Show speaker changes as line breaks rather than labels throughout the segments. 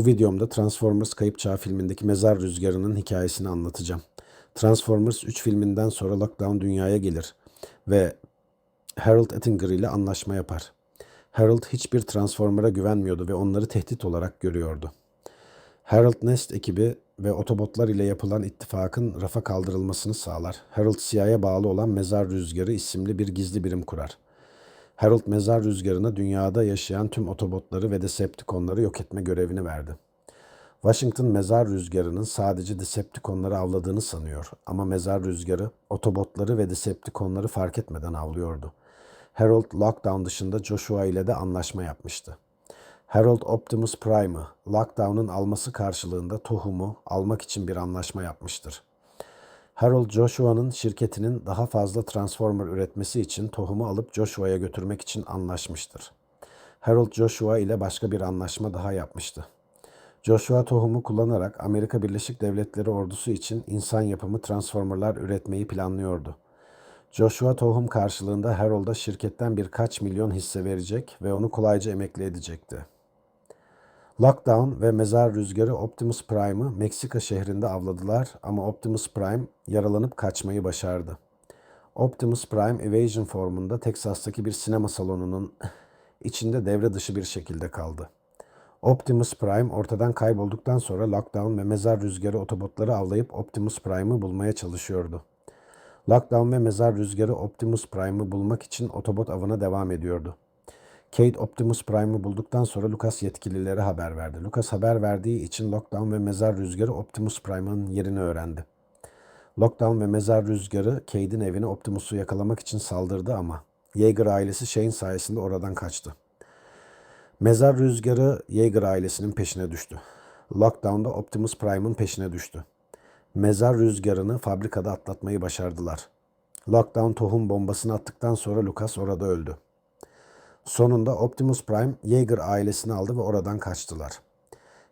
Bu videomda Transformers Kayıp Çağ filmindeki mezar rüzgarının hikayesini anlatacağım. Transformers 3 filminden sonra Lockdown dünyaya gelir ve Harold Ettinger ile anlaşma yapar. Harold hiçbir Transformer'a güvenmiyordu ve onları tehdit olarak görüyordu. Harold Nest ekibi ve Otobotlar ile yapılan ittifakın rafa kaldırılmasını sağlar. Harold CIA'ya bağlı olan Mezar Rüzgarı isimli bir gizli birim kurar. Harold Mezar Rüzgarı'na dünyada yaşayan tüm Otobotları ve Decepticonları yok etme görevini verdi. Washington Mezar Rüzgarı'nın sadece Decepticonları avladığını sanıyor ama Mezar Rüzgarı Otobotları ve Decepticonları fark etmeden avlıyordu. Harold Lockdown dışında Joshua ile de anlaşma yapmıştı. Harold Optimus Prime'ı Lockdown'un alması karşılığında tohumu almak için bir anlaşma yapmıştır. Harold Joshua'nın şirketinin daha fazla Transformer üretmesi için tohumu alıp Joshua'ya götürmek için anlaşmıştır. Harold Joshua ile başka bir anlaşma daha yapmıştı. Joshua tohumu kullanarak Amerika Birleşik Devletleri ordusu için insan yapımı Transformerlar üretmeyi planlıyordu. Joshua tohum karşılığında Harold'a şirketten birkaç milyon hisse verecek ve onu kolayca emekli edecekti. Lockdown ve Mezar Rüzgarı Optimus Prime'ı Meksika şehrinde avladılar ama Optimus Prime yaralanıp kaçmayı başardı. Optimus Prime Evasion formunda Teksas'taki bir sinema salonunun içinde devre dışı bir şekilde kaldı. Optimus Prime ortadan kaybolduktan sonra Lockdown ve Mezar Rüzgarı otobotları avlayıp Optimus Prime'ı bulmaya çalışıyordu. Lockdown ve Mezar Rüzgarı Optimus Prime'ı bulmak için otobot avına devam ediyordu. Kate Optimus Prime'ı bulduktan sonra Lucas yetkililere haber verdi. Lucas haber verdiği için Lockdown ve Mezar Rüzgarı Optimus Prime'ın yerini öğrendi. Lockdown ve Mezar Rüzgarı Cade'in evine Optimus'u yakalamak için saldırdı ama Yeager ailesi Shane sayesinde oradan kaçtı. Mezar Rüzgarı Yeager ailesinin peşine düştü. Lockdown'da Optimus Prime'ın peşine düştü. Mezar Rüzgarı'nı fabrikada atlatmayı başardılar. Lockdown tohum bombasını attıktan sonra Lucas orada öldü. Sonunda Optimus Prime Yeager ailesini aldı ve oradan kaçtılar.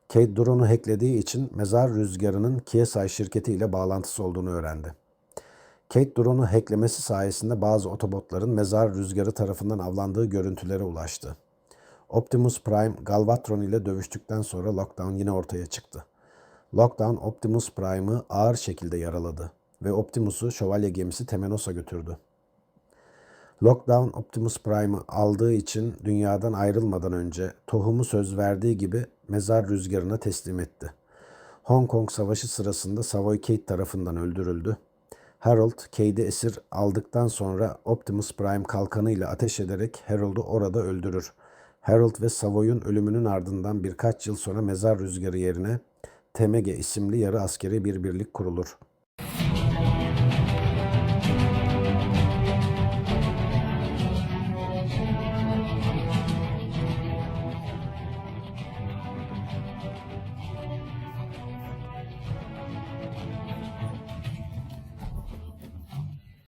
Kate drone'u hacklediği için mezar rüzgarının KSI şirketi ile bağlantısı olduğunu öğrendi. Kate drone'u hacklemesi sayesinde bazı otobotların mezar rüzgarı tarafından avlandığı görüntülere ulaştı. Optimus Prime Galvatron ile dövüştükten sonra Lockdown yine ortaya çıktı. Lockdown Optimus Prime'ı ağır şekilde yaraladı ve Optimus'u şövalye gemisi Temenos'a götürdü. Lockdown Optimus Prime'ı aldığı için dünyadan ayrılmadan önce tohumu söz verdiği gibi mezar rüzgarına teslim etti. Hong Kong Savaşı sırasında Savoy Kate tarafından öldürüldü. Harold, Cade'i esir aldıktan sonra Optimus Prime kalkanıyla ateş ederek Harold'u orada öldürür. Harold ve Savoy'un ölümünün ardından birkaç yıl sonra mezar rüzgarı yerine Temege isimli yarı askeri bir birlik kurulur.